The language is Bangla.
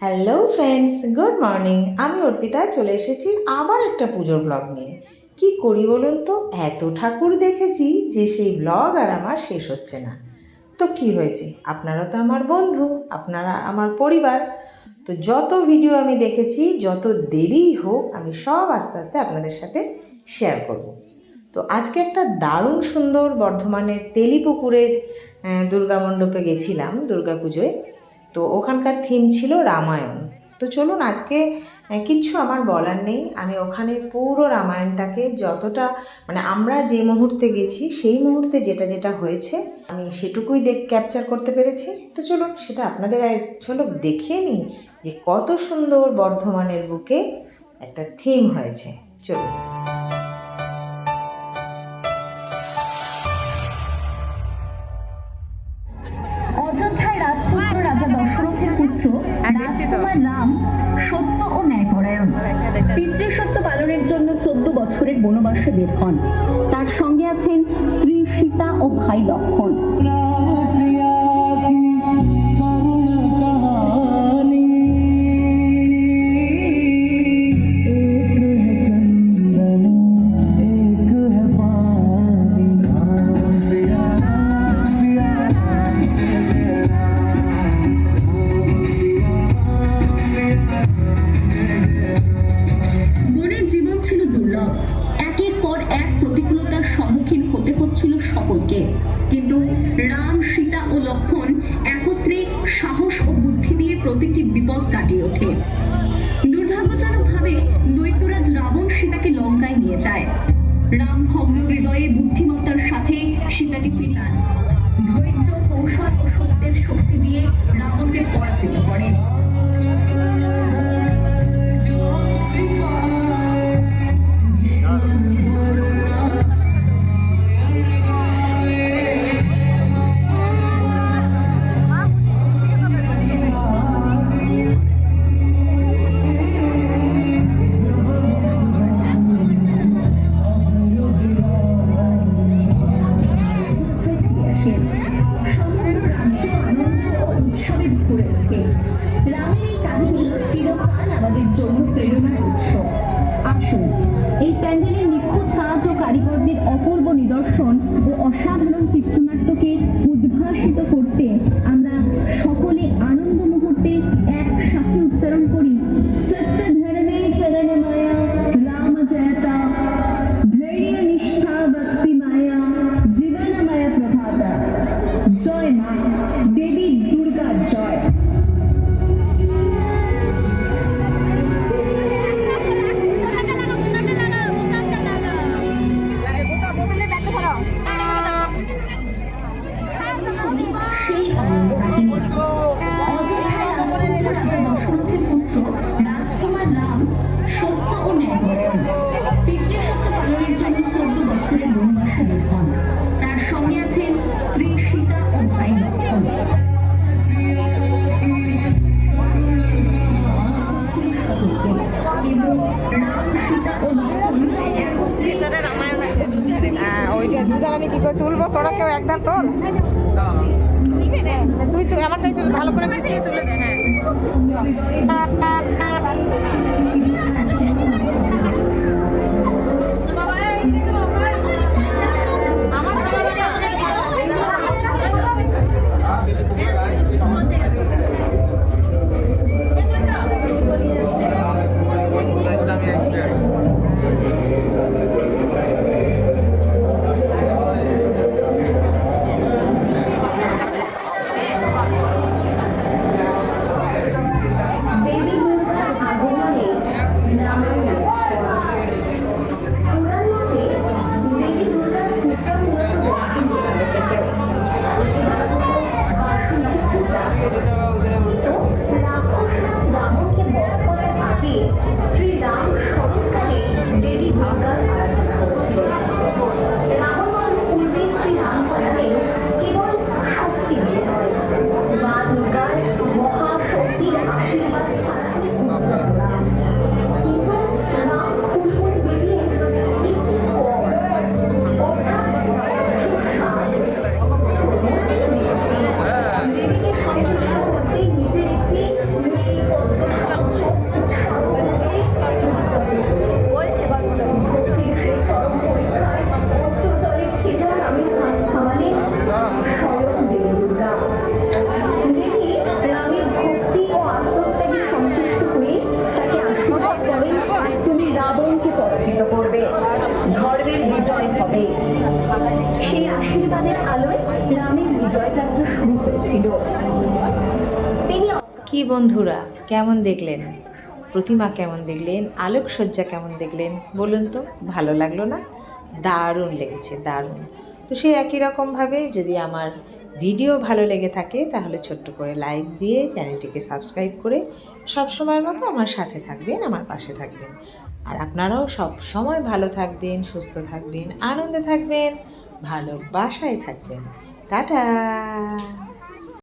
হ্যালো ফ্রেন্ডস গুড মর্নিং আমি অর্পিতা চলে এসেছি আবার একটা পুজোর ব্লগ নিয়ে। কি করি বলুন তো? এত ঠাকুর দেখেছি যে সেই ব্লগ আর আমার শেষ হচ্ছে না। তো কি হয়েছে? আপনারা তো আমার বন্ধু, আপনারা আমার পরিবার। তো যত ভিডিও আমি দেখেছি, যত দেরিই হোক, আমি সব আস্তে আস্তে আপনাদের সাথে শেয়ার করব। তো আজকে একটা দারুণ সুন্দর বর্ধমানের তেলিপুকুরের দুর্গা মণ্ডপে গেছিলাম, দুর্গা পুজোয়। তো ওখানকার থিম ছিল রামায়ণ। তো চলুন আজকে কিচ্ছু আমার বলার নেই। আমি ওখানে পুরো রামায়ণটাকে যতটা মানে আমরা যে মুহূর্তে গেছি, সেই মুহূর্তে যেটা যেটা হয়েছে, আমি সেটুকুই দেখ ক্যাপচার করতে পেরেছি। তো চলুন সেটা আপনাদের ঝলক দেখিয়ে নিই যে কত সুন্দর বর্ধমানের বুকে একটা থিম হয়েছে। চলুন। রাজকুমার রাম সত্য ও ন্যায়পরায়ণ। পিতৃসত্য পালনের জন্য চোদ্দ বছরের বনবাসে বের হন। তার সঙ্গে আছেন স্ত্রী সীতা ও ভাই লক্ষণ। বিপদ দুর্ভাগ্যজনকভাবে দৈত্যরাজ রাবণ সীতাকে লঙ্কায় নিয়ে যায়। রাম ভগ্ন হৃদয়ে বুদ্ধিমত্তার সাথে সীতাকে ফিরান ধৈর্য, কৌশল ও সত্যের শক্তি দিয়ে রাবণকে পরাজিত করেন জন্য প্রেরণার উৎস আসুন এই প্যান্ডেলের নিখুঁত কাজ ও কারিগরদের অপূর্ব নিদর্শন ও অসাধারণ চিত্রনাট্যকে উদ্ভাসিত করতে সত্য ও ন্যায়পরায়ণ পিতৃসত্য পালনের জন্য চোদ্দ বছরের বনবাসে বের হন তার সঙ্গে আছেন স্ত্রী সীতা ও ভাই লক্ষণ। কিন্তু রাম সীতা ও লক্ষণ একত্রে হ্যাঁ ওইটা দুধার আমি কি করে তুলবো? তোরা কেউ একদম তোল? তুই তুই আমারটাই তুল ভালো করে গুছিয়ে তুলে দে হ্যাঁ। কি বন্ধুরা, কেমন দেখলেন? প্রতিমা কেমন দেখলেন? আলোকসজ্জা কেমন দেখলেন? বলুন তো, ভালো লাগল না? দারুণ লেগেছে, দারুণ। তো সেই একই রকমভাবে যদি আমার ভিডিও ভালো লেগে থাকে, তাহলে ছোট্ট করে লাইক দিয়ে চ্যানেলটিকে সাবস্ক্রাইব করে সব সময়ের মতো আমার সাথে থাকবেন, আমার পাশে থাকবেন। আর আপনারাও সব সময় ভালো থাকবেন, সুস্থ থাকবেন, আনন্দে থাকবেন। ভালোবাসায় থাকবেন। টাটা।